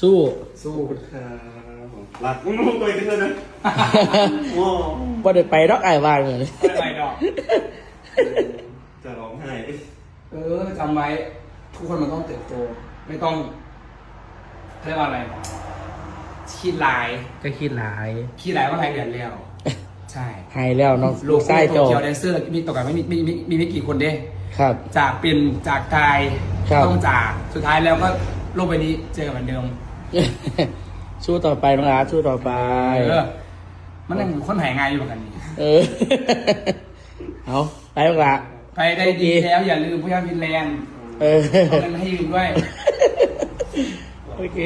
สู้ สู้ครับผมหลักมึงไปกันเลยนะโอ้ว่าได้ไปดอกไอ้ายว่างเลยไม่ไปดอก จะร้องไห้เออจำไว้ ทุกคนมันต้องเติบโต ไม่ต้องเขาเรียกว่าอะไรคิดหลายก็คิดหลายคิดหลายว่าใครเดือดแล้วใช่ให้แล้วน้องลูลูกกไส้โตโจเกียวแดนเซอร์มีตกกันไม่มีมีมีมีไม่กี่คนเด้ ครับ จากเป็นจากกายครับ ต้องจากสุดท้ายแล้วก็โลกใบนี้เจอกันเหมือนเดิม สู้ต่อไปน้องอาร์ตสู้ต่อไป เออมันยังคนหายงานอยู่เหมือนกันนี่เออ เอาไปบ้างละไปได้ดีแล้วอย่าลืมผู้ยามฟินแลนด์เออเอาเงินมาให้ยืมด้วย โอเค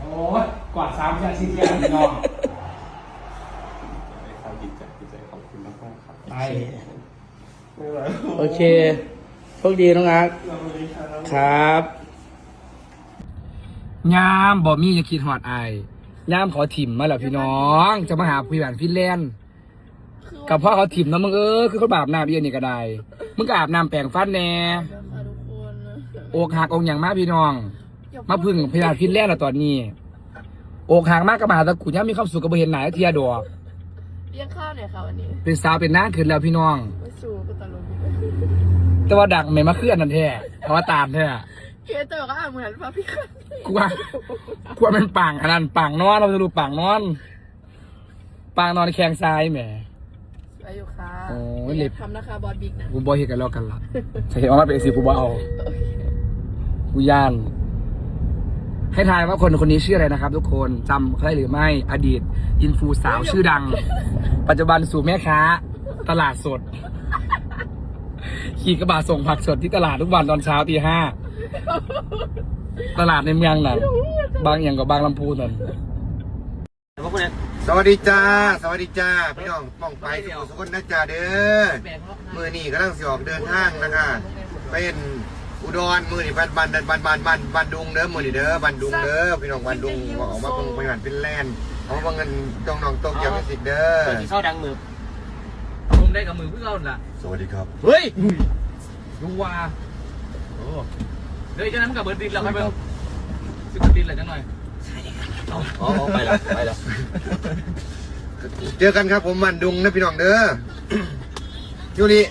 โอ้ยกวาดสามชั้นสี่เที่ยงพี่น้องครับดีใจดีใจขอบคุณมากๆครับ ไปโอเคโชคดีน้องอาร์ตสวัสดีครับครับ ยามบอมี่จะคิดฮอดไอายยามขอถิ่มมาแล้วพี่น้อง จะมาหาพี่แหวนฟินแลนด์กับพ่อเขาถิ่มนะมึงเออคือเขาบาปน้ำเย็นนี่ก็ได้มึงก็อาบน้ำแปรงฟันแน่ค่ะทุกคนอกหักองค์อย่างมากพี่น้องมาพึ่งพยานฟินแลนด์แล้วตอนนี้อกหักมากกับมาหาตะกุย่ามีความสุขกับเห็นหนาเทียดอกเลี้ยงข้าวหน่อยค่ะวันนี้เป็นสาวเป็นนางขึ้นแล้วพี่น้องไม่สู้ก็ตลกดีแต่ว่าดังไม่มาเคลื่อนนั่นแท้เพราะว่าตามแท้ เกเตอร์ก็อ่านเหมือนพระพี่คันกลัวกลัวเป็นปังอันนั้นปังนอนเราจะดูปังนอนปังนอนแข้งซ้ายแหมไปอยู่ค่ะโอ้ยเล็บทำนะคะบอสบิ๊กนะกูบอยเห็นกันแล้วกันละจะเห็นว่าเป็นสิกูบอเอากูย่าน ให้ทายว่าคนคนนี้ชื่ออะไรนะครับ ทุกคนจำเขาได้หรือไม่อดีต อินฟูสาวชื่อดัง ปัจจุบันสู่แม่ค้า ตลาดสด ขี่กระบะส่งผักสดที่ตลาดทุกวันตอนเช้าตีห้า ตลาดในเมืองนั่นบางอย่างกับบางลำพูนั่นสวัสดีจ้า สวัสดีจ้า พี่น้องป้องไปสุขสุขคนนะจ้าเด้อมือนี่กำลังสิออกเดินทางนะคะเป็นอุดรมือนี่บ้านบ้านบ้านบ้านบ้านบ้านดุงเด้อมือนี่เด้อบ้านดุงเด้อพี่น้องบ้านดุงออกมาเบิ่งไปบ้านเป็นแลนด์ออกมาเบิ่งเงินจองน้องโตเกียวมิวสิกเด้อที่เข้าดังมือผมได้กับมือเพื่อเอาล่ะสวัสดีครับเฮ้ยดูว่า เดี๋ยวจะนั้นกับเบิร์ดดินเราไปเบิ่งสิบดินอะไรจังหน่อยอ๋อไปแล้วไปแล้วเจอกันครับผมบ้านดุงนะพี่น้องเด้อยูริ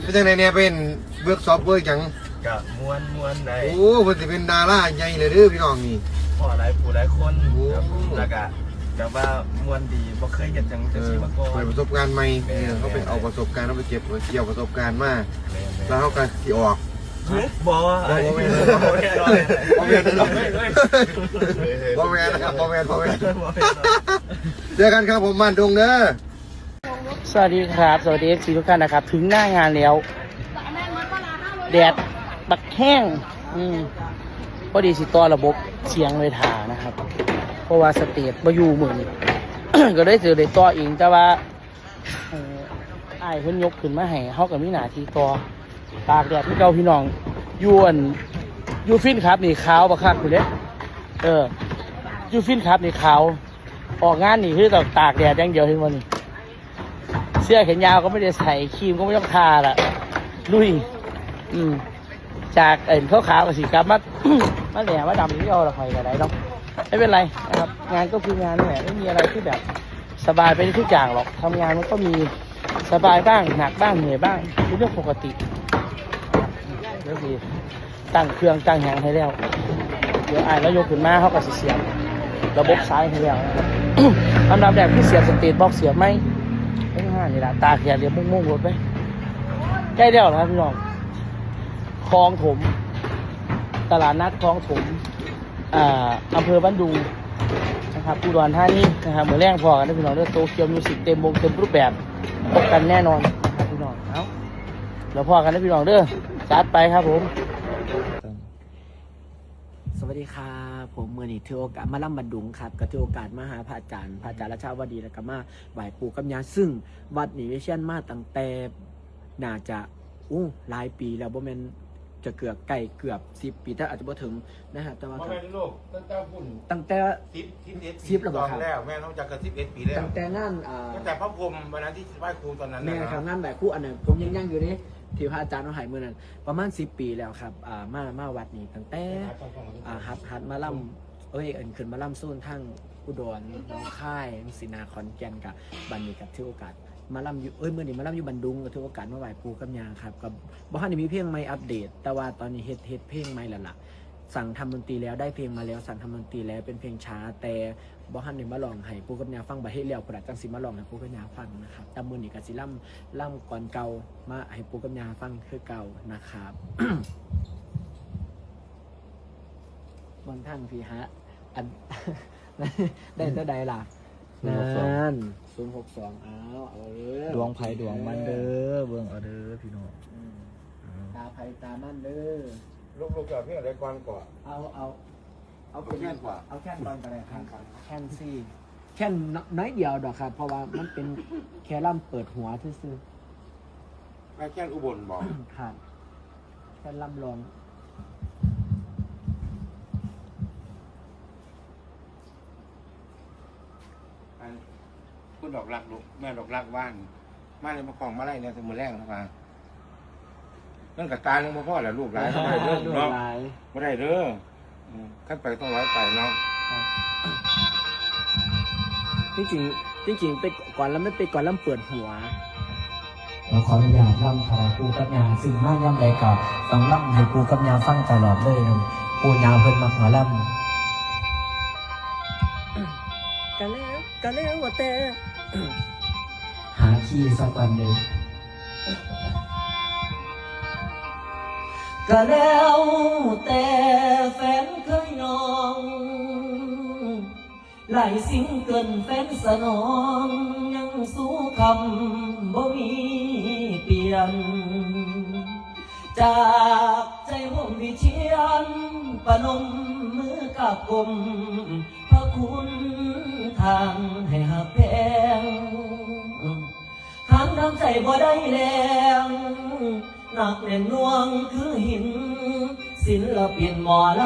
เป็นจังไดเนี่ยเป็นเวิร์กช็อปเวิร์กหยังกับมวนมวนในโอ้เพิ่นสิเป็นดาราใหญ่เลยเด้อพี่น้องนี่พ่อหลายผู้หลายคนโอ้ครับแล้วก็แบบว่ามวนดีบ่เคยเห็นจังจังซี่มาก่อเปินดประสบการณ์ใหม่เนี่ยเขาเป็นเอาประสบการณ์เขาไปเก็บเกี่ยวประสบการณ์มาแม่นๆแล้วเขาก็ที่ออก บ่ว่าบ่บ่แม่นบ่แม่นบ่แม่นบ่แม่นบ่แม่นนะครับบ่แม่นบ่แม่เจอกันครับผมบ้านดงเด้อสวัสดีครับ สวัสดีสีทุกท่านนะครับ ถึงหน้างานแล้ว แดดบักแห้ง อืมพอดีสิต่อระบบเสียงเลยถานะครับ เพราะว่าสเตจมาอยู่เหมือนก็ได้เจอเลยต่อเองแต่ว่าเอ่ออายเพิ่นยกขึ้นมาให้เฮากับมีหนาทีต่อ ตากแดดที่เก่าพี่น้องยวนยูฟินครับนี่ขาวบักคักคุณเด้เออยูฟินครับนี่ขาวออกงานนี่คือต้องตากแดดอย่างเดียวเห็นวันนี้เสื้อแขนยาวก็ไม่ได้ใส่ครีมก็ไม่ต้องทาละลุย อืมจากเอ็นขาวขาวกับสีกลับมามาแหลมมาดำที่เอาละคอยกันได้เนาะไม่เป็นไรนะครับ งานก็คืองานนี่แหละไม่มีอะไรที่แบบสบายไปทุกอย่างหรอกทำงานมันก็มีสบายบ้างหนักบ้างเหนื่อยบ้างเป็นเรื่องปกติ ดี๋ยวดีตั้งเครื่องตั้งแหงให้แล้ว เดี๋ยวอ่านแล้วยกขึ้นมาเขาก็สิเสียบระบบซ้ายให้แล้วนะครับอันดับแรกที่เสียบสเตทบอกเสียบไหมไม่ห้านี่ละตาเขียนเรียบมุ่งๆรถไปใกล้เดียวแล้วพี่น้องคลองถม ตลาดนัดคลองถมอ่าอำเภอบ้านดุงนะครับอุดรธานีนะครับเหมือนแรงพอกันนะพี่น้องเด้อโตเกียวมิวสิกเต็มวงเต็มรูปแบบพบกันแน่นอนนะครับพี่น้องเอาแล้วพอกันนะพี่น้องเด้อ จัดไปครับผม สวัสดีครับผมมือนี้ถือโอกาสมาล่ำบันดุงครับก็ถือโอกาสมาหาพระอาจารย์พระอาจารย์ราชาวดีแล้วก็มาไหว้ปู่กัญญาซึ่งวัดนี้เช่นมาตั้งแต่น่าจะอู้หลายปีแล้วบ่แม่น จะเกือบใกล้เกือบสิบปีถ้าอาจจะบ่ถึงนะฮะแต่ว่าบ่ก็แม่นลูกตั้งแต่พุ่นตั้งแต่10 11สิบแล้วบ่ครับ แล้วแม่น้องจักกับ11ปีแล้วตั้งแต่งานอ่า ตั้งแต่พระพรหมวันนั้นที่ไหว้ครูตอนนั้นแม่นะครับงานแบบคู่อันนั้นผมยังยังอยู่นี่ที่พระอาจารย์เอาใหายมือนั้นประมาณสิบปีแล้วครับอ่ามามาวัดนี้ตั้งแต่อ่าฮัดฮัดมาล่เอ้ยเอินขึ้นมาล่ำสู้ทั้งอุดรหน้องค่ายสินาขอนแก่นกับบันนี้กับถือโอกาส มาล่ำอยู่เอ้ยเมื่อนี้มาล่ำอยู่บันดุงก็ถือโอกาสมาไหว้ปูกับยาครับกับบ้านนี้มีเพลงใหม่อัปเดต แต่ว่าตอนนี้เฮ็ดเฮ็ดเพลงใหม่ล้วล่ะสั่งทำดนตรีแล้วได้เพลงมาแล้ว สั่งทำดนตรีแล้วเป็นเพลงช้า แต่บ่ฮันนี่มาลองให้ปูกับยาฟังบ่ให้แล้วประดับจังสิมาลองให้ปูกับยาฟังนะครับแต่มื้อนี้ก็สิล่ำล่ำก่อนเก่ามาให้ปูกับยาฟังคือเก่านะครับบนทางพี่ฮะอันได้เท่าใดล่ะ นั่นศูนย์หกสองอ้าวเอาเด้อดวงไผ่ดวงมันเด้อเบิ่งเอาเด้อพี่น้องอืมตาไผ่ตามันเด้อ ลูกๆกับพี่อะไรก่อนก่อน เอาเอาเอาเป็นเอาแค่นกว่าเอาแค่นก่อนก็ได้ครับ แค่นซี่แค่นน้อยเดียวดอกครับเพราะว่ามันเป็นแค่ล่ำเปิดหัวซื่อแม่แค่อุบลบอกๆครับแค่ล่ำลอง อัน พูดดอกรักลูกแม่ดอกรักว่านมาเลยมาของมาไล่เนี่ยสมุนแรกนะครับเรื่องกับตาเรื่องพ่อแหละลูกหลายไม่ได้เด้อดูเนาะหลายไม่ได้เด้ออืมขั้นไปต้องร้อยไปเนาะจริงๆจริงๆไปก่อนแล้วไม่ไปก่อนล่ำเปิดหัวเราขออนุญาตล่ำถวายปูกับยาซึ่งมาย่ำใดกับต้องล่ำให้ปูกับยาฟังตลอดเลยครับปูยาเพิ่นมักหมอล่กะแล้ว กะแล้วว่าแต่ำหาขี้สักวันหนึ่งก็แล้วแต่แฟนเคยน้อง หลายสิ่งเกินแฟนสนองยังสู้คำบ่มีเปลี่ยน จากใจผมวิเชียนประนมมือกับกลมพระคุณ ทางให้หักแพงทางทำใจบ่ได้แล้วหนักแน่นหน่วงคือหิน ศิลปินหมอล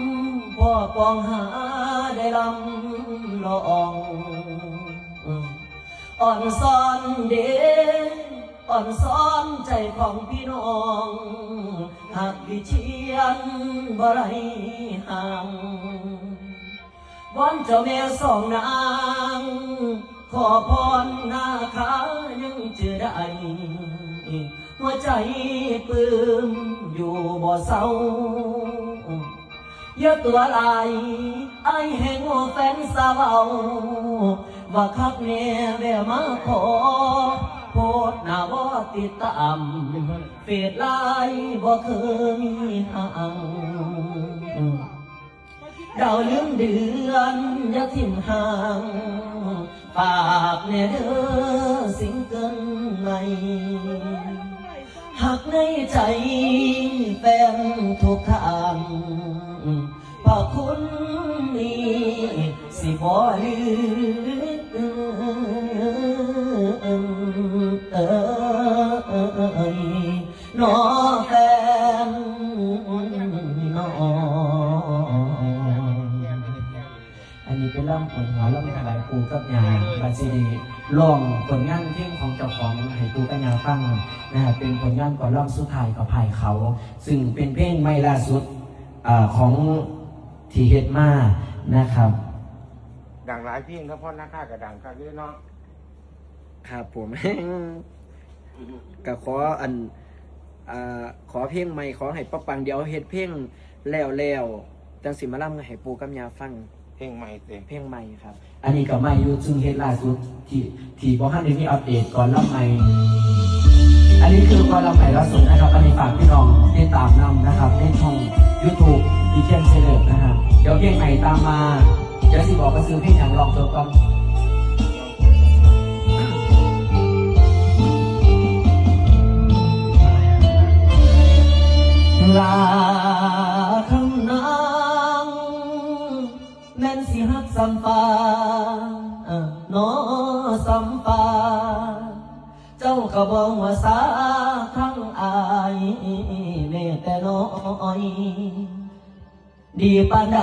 ำพ่อปองหาได้ลำลองอ่อนซ้อนเดอ่อนซ้อนใจของพี่น้องหากวิเชียนบ่ไรห่าง วอนเจ้าแม่สองนาง ขอพรหน้าขายังเจอได้ หัวใจปื้มอยู่บ่เศร้าเยกตัวลายไอแห่งแฟนสาวว่าคักแน่แววมาขอโพดหน้าบ่ติดตามเฟดลายบ่เคยห่าง ดาวลืมเดือนอย่าทิ้งห่างฝากแน่เด้อสิ่งเกินใหม่หักในใจแฟนทุกทางพระคุณนี้สิบ่ลืมเอยน้อแอันนี้เป็นล่ำผลหัวล่ำถวายปูกับยาบาซีดีลองผลงานเพลงของเจ้าของให้ปูกับยาฟังนะครับเป็นผลงานก่อนล่ำสุดท้ายกับภายเขา ซึ่งเป็นเพลงไม่ล่าสุดอของทีเฮดมานะครับ ดังหลายเพียงครับพ่อหน้าค่ากับดังค่าเยอะเนาะครับผมก็ขออันอขอเพลงใหม่ขอให้ป้าปังเดี๋ยวเฮ็ดเพลงแล้วแล้วจังสิมาล่ำให้ปูกับยาฟัง เพลงใหม่เต็มเพลงใหม่ครับ อันนี้กับไม่ยูซึ่งเฮ็ดล่าสุดที่ที่บอกให้ได้มีอัปเดตก่อนล่ำใหม่ อันนี้คือก่อนล่ำใหม่ล่าสุดนะครับ อันนี้ฝากพี่น้องติดตามนำนะครับในช่อง YouTube ดีเจนเซเลบนะครับเดี๋ยวเพลงใหม่ตามมาเดี๋ยวสิบอกก็ซื้อเพลงอย่างลองตัวก่อนลา สิฮักสัมปาเอ่อหนสัมปา เจ้าก็บอกว่าสาทั้งอายแม่แต่น้อยดีปานใด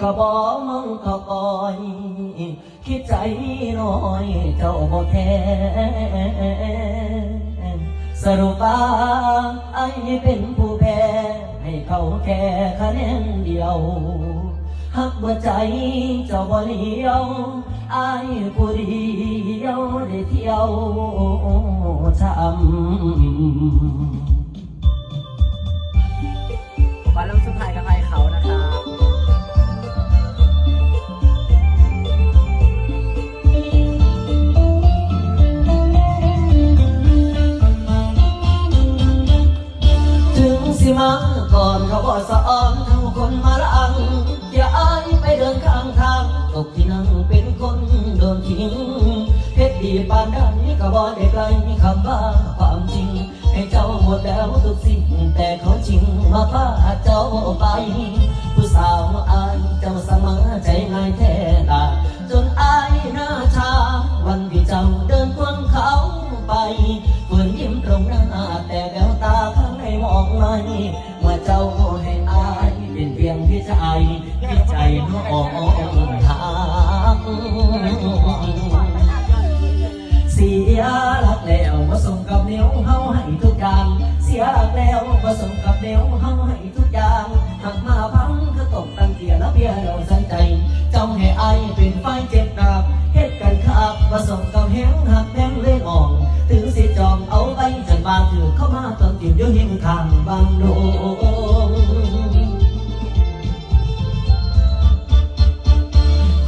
ก็บอกมองเขาก่อย คิดใจน้อยเจ้าบ่แท้สรุปว่าไอ้เป็นผู้แพ้ให้เขาแค่คะแนนเดียว หักว่าใจเจ้าบ่เลี้ยวอายผู้เดียวได้เที่ยวช้ำก่อนลงสุดท้ายกับไอเขานะครับถึงสิมาก่อนเขาบอกสอนทั้งคน มาพาเจ้าไป ผู้สาวอายเจ้าเสมอใจง่ายแท้ละจนอายหน้าชา วันที่เจ้าเดินควงเขาไปฝืนยิ้มตรงหน้า แต่แววตาข้างในมองไม่ว่าเจ้าให้อายเป็นเพียงพี่ชายพี่ใจน้องทาง สียหลักแล้วมาส่งกับเนียวเฮาให้ทุกอย่างหักมาพังก็ตกตั้งเตียแล้วเพียเราสันใจจ้องให้อายเป็นไฟเจ็บหนักเหตุกันขับมาส่งกับแห้งหักแพงเล่นออกถึงสิจอมเอาไว้จนบางถือเข้ามาตอนติดอยู่หิ้งทางบางโด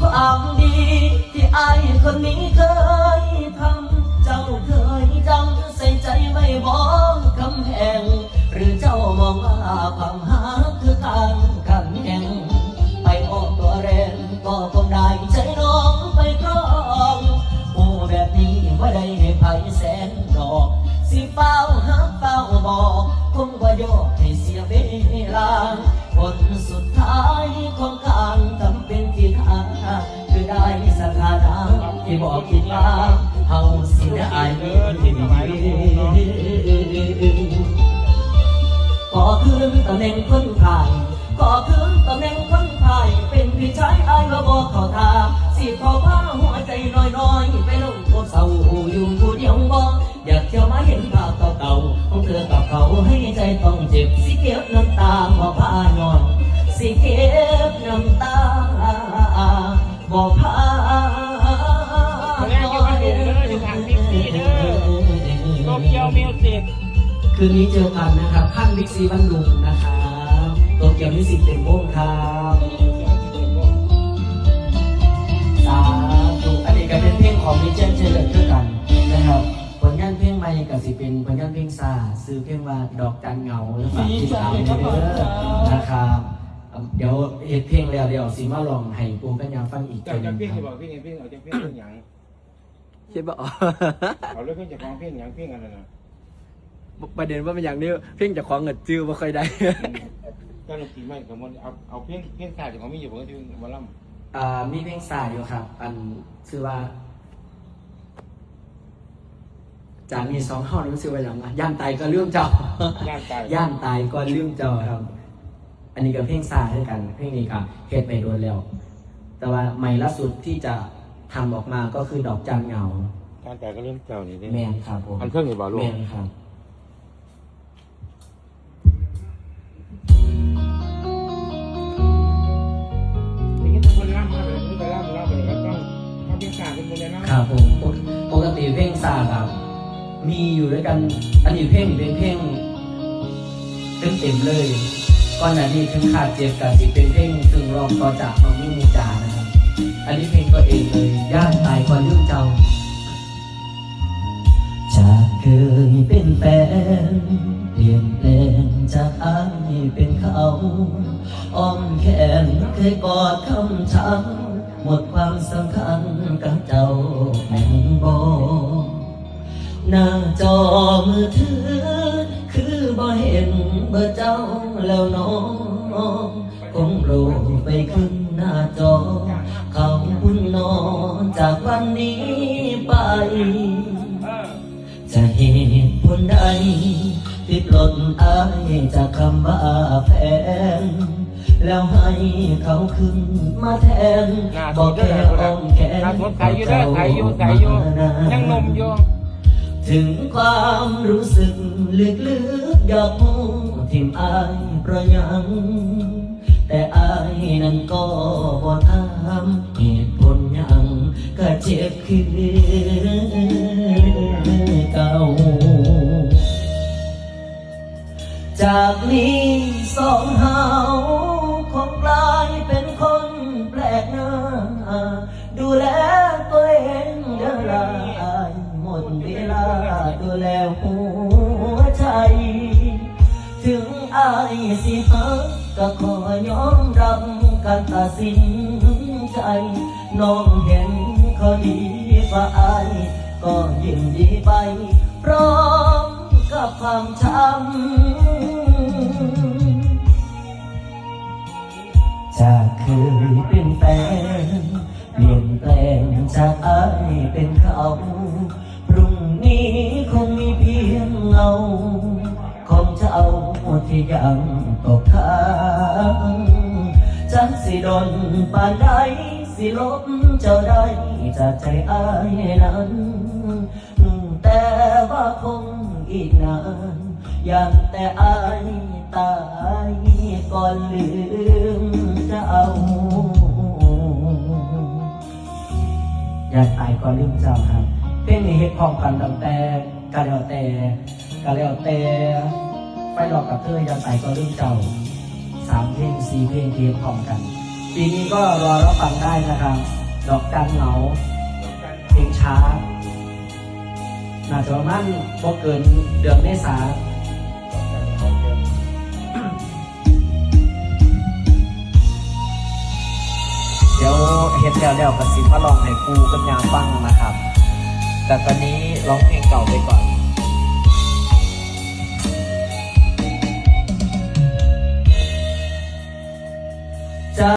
ความดีที่อายคนนี้เคย ความหาคือการกันแข่งไปออกตัวแรงก็คงได้ใจน้องไปครองโอ้แบบนี้ว่าได้ให้ไผแสนดอก สิเฝ้าหักเฝ้าบอกคงว่าโยกให้เสียเวลาผลสุดท้ายของการทำเป็นที่ทางคือได้สถานะที่บอกคิดว่าเฮาสิได้ข อคืนตำแหน่งคนขายขอคืนตำแหน่งคนขายเป็นพี่ชายอายมาบอกขาทาสิขอผ้าหัวใจน้อยๆไปลงโทษเศร้าอยู่ผู้เดียวบอกอยากเที่ยวมาเห็นภาพเก่าๆของเธอกับเขาให้ใจต้องเจ็บสิเก็บน้ำตาบ่พานอนสิเก็บน้ำตาบ่พา คืนนี้เจอกันนะครับข้างบิ๊กซีบันดุงนะครับโตเกียวมิวสิกเต็มวงครับสาธุอันนี้ก็เป็นเพลงของมิเจนเจเลอร์ด้วยกันนะครับผลงานเพลงใหม่ก็สิเป็นผลงานเพลงซาซื้อเพลงว่าดอกจันเหงาแล้วฝากติดตามด้วยเด้อนะครับเดี๋ยวเฮ็ดเพลงแล้วเดี๋ยวสิมาลองให้ปูกัญญาฟังอีกเจ้าทีหจะนึงเพี้ยนคจะรับบอกเพี้ยนเพี้ยนเอาจะเพี้ยนเรื่องหยังคิดว่าอ๋อเอาเรื่องเพี้ยนจะฟ้องเพี้ยนหยังเพี้ยนอะไรนะ ประเด็นว่าเป็นอย่างนี้เพ่งจะคว้างเงินจื้อไม่ค่อยได้ก็ลงทีไม่สมมติเอาเอาเพี้ยนเพี้ยนสายจากของมีอยู่บนก็คือวอลลัมอ่ามีเพลงสายอยู่ครับ อันชื่อว่าจานมีสองห้องนั้นชื่อว่าอย่างไรย่านตายก็เรื่องเจ้าย่านตายย่านตายก็เรื่องเจ้าครับ อันนี้ก็เพลงสายด้วยกัน เพลงนี้ก็เฮ็ดไปโดนแล้ว แต่ว่าใหม่ล่าสุดที่จะทำออกมาก็คือดอกจันเหงาย่านตายก็เรื่องเจ้านี่แมนครับผมอันเครื่องนี่บ่ลูแมกนครับ พี้ยเนคนเลยนะครับผมปกติเพลงซาครับ มีอยู่ด้วยกัน อันนี้เพลงเป็นเพลงเต็มเต็มเลยก่อนหน้านี้ถึงขาดเจ็บกับสิเป็นเพลงซึ่งรองต่อจากน้องมิ่งมูจานะครับ อันนี้เพลงตัวเองเลยย่านตายก่อนลืมเจ้าจากเคยเป็นแฟนเปลี่ยนแปลงจากอายเป็นเขาอ้อมแขนเคยกอดคำช้ำ หมดความสำคัญกับเจ้าแม่งบอหน้าจอมือถือ คือบ่เห็นเบอร์เจ้าแล้วน้องคงโรยไปขึ้นหน้าจอ เขาคุณนอนจากวันนี้ไป จะเหตุผลใดที่ปลดอายจากคำว่าแฟน แล้วให้เขาขึ้นมาแทนบอกแค่อ้อมแขนใส่อยู่เด้อใส่อยู่ใส่อยู่ยังนมอยู่ถึงความรู้สึกลึกๆอยากพูดทิมอายเพราะยังแต่แต่อายนั้นก็บ่ถามเหตุผลหยังก็เจ็บคือเก่า จากนี้สองเฮาคงกลายเป็นคนแปลกหน้า ดูแลตัวเองเด้อลายหมดเวลาดูแลหัวใจ ถึงอายสิฮักก็ขอยอมรับการตัดสินใจ น้องเห็นเขาดีกว่าอายก็ยิ่งดีไป พร้อมกับความช้ำ เคยเป็นแฟนเปลี่ยนแปลงจากอายเป็นเขาพรุ่งนี้คงมีเพียงเงาของเจ้าที่ยังตกค้างจักสิดนปานใดสิลบเจ้าได้จากใจอายนั้น แต่ว่าคงอีกนานยังแต่อายตายก่อนลืม อยากตายก่อนลืมเจ้าครับเป็นเหตุพร้อมกันตั้งแต่กะแล้วแต่กะแล้วแต่ไฟหลอกกับเธออยากตายก่อนลืมเจ้าสามเพลงสี่เพลงเทียบพร้อมกัน ปีนี้ก็รอรับฟังได้นะครับ ดอกจันเหงาเพลงช้าน่าจะประมาณบ่เกินเดือนเมษา ดี๋ยวเฮ็ดแล้วแล้วก็สิมาลองให้ครูกับยาฟังนะครับ แต่ตอนนี้ร้องเพลงเก่าไปก่อน